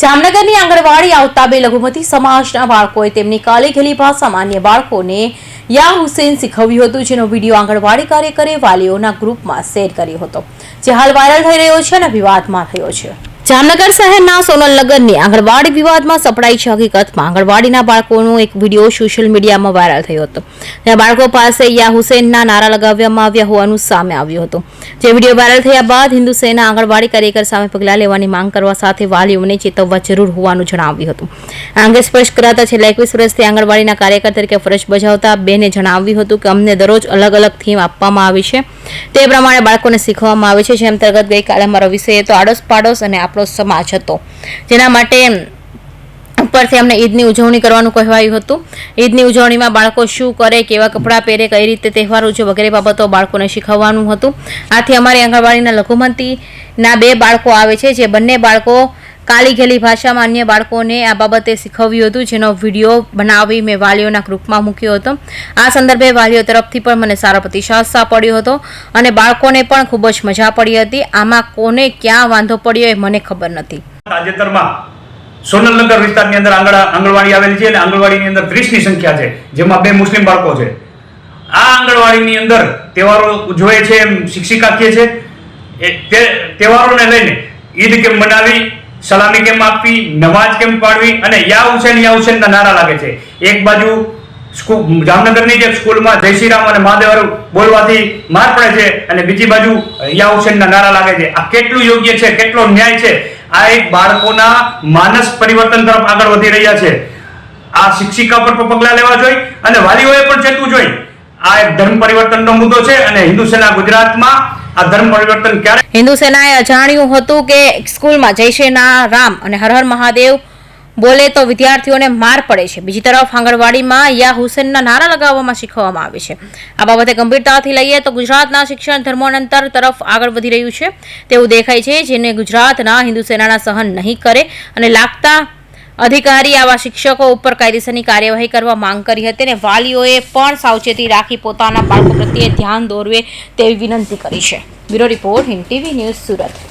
જામનગરની આંગણવાડી આવતા બે લઘુમતી સમાજના બાળકોએ તેમની કાલેઘેલી ભાષામાં અન્ય બાળકોને યા હુસેન શીખવ્યું હતું, જેનો વીડિયો આંગણવાડી કાર્યકરે વાલીઓના ગ્રુપમાં શેર કર્યો હતો. જે હાલ વાયરલ થઈ રહ્યો છે અને વિવાદમાં થયો છે. જામનગર શહેરના સોનલનગરની આંગણવાડી વિવાદમાં સપડાઈ છે હકીકતમાં. આંગણવાડીના બાળકોનો એક વીડિયો સોશિયલ મીડિયામાં વાયરલ થયો હતો. ત્યાં બાળકો પાસે યા હુસેનના નારા લગાવવામાં આવ્યા હોવાનું સામે આવ્યું હતું. જે વીડિયો વાયરલ થયા બાદ હિન્દુ સેના આંગણવાડી કાર્યકર સામે પગલાં લેવાની માંગ કરવા સાથે વાલીઓને ચેતવવા જરૂર હોવાનું જણાવ્યું હતું. આ અંગે સ્પષ્ટ કરાતા છેલ્લા એકવીસ વર્ષથી આંગણવાડીના કાર્યકર તરીકે ફરજ બજાવતા બેને જણાવ્યું હતું કે અમને દરરોજ અલગ અલગ થીમ આપવામાં આવી છે. તે પ્રમાણે બાળકોને શીખવવામાં આવે છે. જે અંતર્ગત ગઈકાલે અમારો વિષય હતો આડોશ પાડોશ અને આપણો સમાજ હતો. જેના માટે ઉપરથી અમને ઈદની ઉજવણી કરવાનું કહેવાયું હતું. ઈદની ઉજવણીમાં બાળકો શું કરે, કેવા કપડાં પહેરે, કઈ રીતે તહેવાર ઉજવે વગેરે બાબતો બાળકોને શીખવવાનું હતું. આથી અમારી આંગણવાડીના લઘુમતીના બે બાળકો આવે છે, જે બંને બાળકો કાલી ઘેલી ભાષામાં અન્ય બાળકોને આ બાબતે શીખવ્યું હતું, જેનો વીડિયો બનાવી મેં વાલીઓના ગ્રુપમાં મૂક્યો હતો. આ સંદર્ભે વાલીઓ તરફથી પણ મને સારો પ્રતિસાદ સાંપડ્યો હતો અને બાળકોને પણ ખૂબ જ મજા પડી હતી. આમાં કોને ક્યાં વાંધો પડ્યો એ મને ખબર નથી. તાજેતરમાં સોનલનગર વિસ્તારની અંદર આંગણ આંગણવાડી આવેલી છે અને આંગણવાડીની અંદર ત્રીસની સંખ્યા છે, જેમાં બે મુસ્લિમ બાળકો છે. આ આંગણવાડીની અંદર તહેવારો ઉજવે છે એમ શિક્ષિકા કહે છે. તહેવારોને લઈને ઈદ કેમ બનાવી સલામી કેમ આપવી નમાજ કેમ પાડવી અને યા હુસેન, યા હુસેનના નારા લાગે છે. એક બાજુ જામનગરની જે સ્કૂલમાં જય શ્રી રામ અને મહાદેવ બોલવાથી માર પડે છે અને બીજી બાજુ યા હુસેનના નારા લાગે છે. આ કેટલું યોગ્ય છે, કેટલો ન્યાય છે? આ એક બાળકોના માનસ પરિવર્તન તરફ આગળ વધી રહ્યા છે. આ શિક્ષિકા પર પગલાં લેવા જોઈએ અને વાલીઓએ પણ ચેતવું જોઈએ આ એક ધર્મ પરિવર્તનનો મુદ્દો છે અને હિન્દુ સેના ગુજરાતમાં હિન્દુ સેનાએ અજાણ્યું હતું કે સ્કૂલમાં જય શ્રી રામ અને હર હર મહાદેવ બોલે તો વિદ્યાર્થીઓને માર પડે છે. બીજી તરફ આંગણવાડીમાં યા હુસેનના નારા લગાવવામાં શીખવવામાં આવે છે. આ બાબતે ગંભીરતાથી લઈએ તો ગુજરાતના શિક્ષણ ધર્મોનંતર તરફ આગળ વધી રહ્યું છે. તેવું દેખાય છે જેને ગુજરાતના હિન્દુ સેનાના સહન નહીં કરે અને લાગતા અધિકારી આવા શિક્ષકો ઉપર કાયદેસરની કાર્યવાહી કરવા માંગ કરી હતી અને વાલીઓએ પણ સાવચેતી રાખી પોતાના બાળકો પ્રત્યે ધ્યાન દોરવે તેવી વિનંતી કરી છે. Bureau report Hind TV news Surat.